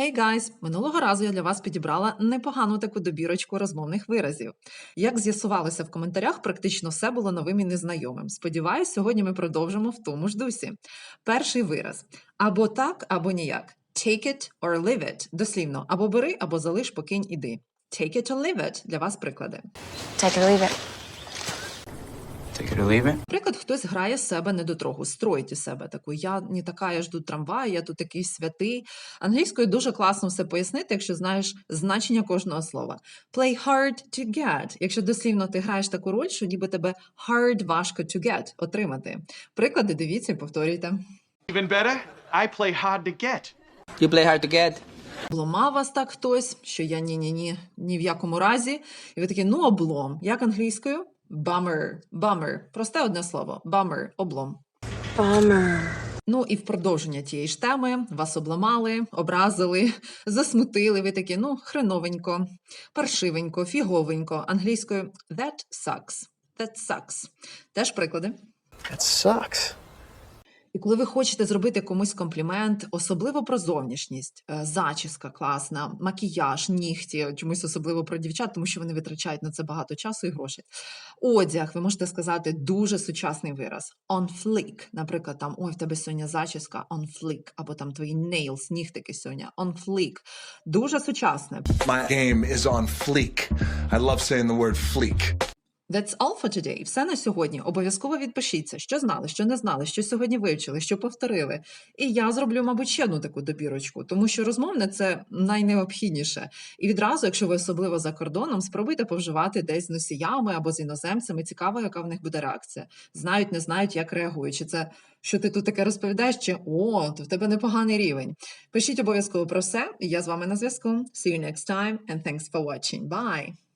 Hey guys! Минулого разу я для вас підібрала непогану таку добірочку розмовних виразів. Як з'ясувалося в коментарях, практично все було новим і незнайомим. Сподіваюсь, сьогодні ми продовжимо в тому ж дусі. Перший вираз: або так, або ніяк. Take it or leave it. Дослівно, або бери, або залиш, покинь, іди. Take it or leave it. Для вас приклади. Take it or leave it. Take it or leave it. Приклад, хтось грає з себе недотрогу, строїть із себе таку. Я не така, я жду трамвай, я тут якийсь святий. Англійською дуже класно все пояснити, якщо знаєш значення кожного слова. Play hard to get. Якщо дослівно ти граєш таку роль, що ніби тебе hard важко to get отримати. Приклади дивіться і повторюйте. Even better, I play hard to get. You play hard to get. Обломав вас так хтось, що я ні-ні-ні, ні в якому разі. І ви такі, ну облом. Як англійською? Bummer. Bummer. Просте одне слово. Bummer. Облом. Bummer. Ну і в продовження тієї ж теми вас обламали, образили, засмутили. Ви такі, ну, хреновенько, паршивенько, фіговенько. Англійською that sucks. That sucks. Теж приклади. That sucks. І коли ви хочете зробити комусь комплімент, особливо про зовнішність, е, зачіска класна, макіяж, нігті, чомусь особливо про дівчат, тому що вони витрачають на це багато часу і грошей. Одяг, ви можете сказати дуже сучасний вираз. On fleek. Наприклад, там ой, в тебе сьогодні зачіска on fleek, або там твої nails, нігтики сьогодні on fleek. Дуже сучасне. My game is on fleek. I love saying the word fleek. That's all for today. Все на сьогодні. Обов'язково відпишіться, що знали, що не знали, що сьогодні вивчили, що повторили. І я зроблю, мабуть, ще одну таку добірочку, тому що розмовне це найнеобхідніше. І відразу, якщо ви особливо за кордоном, спробуйте повживати десь з носіями або з іноземцями. Цікаво, яка в них буде реакція. Знають, не знають, як реагують. Чи це що ти тут таке розповідаєш? Чи о, то в тебе непоганий рівень. Пишіть обов'язково про все. Я з вами на зв'язку. See you next time and thanks for watching. Bye!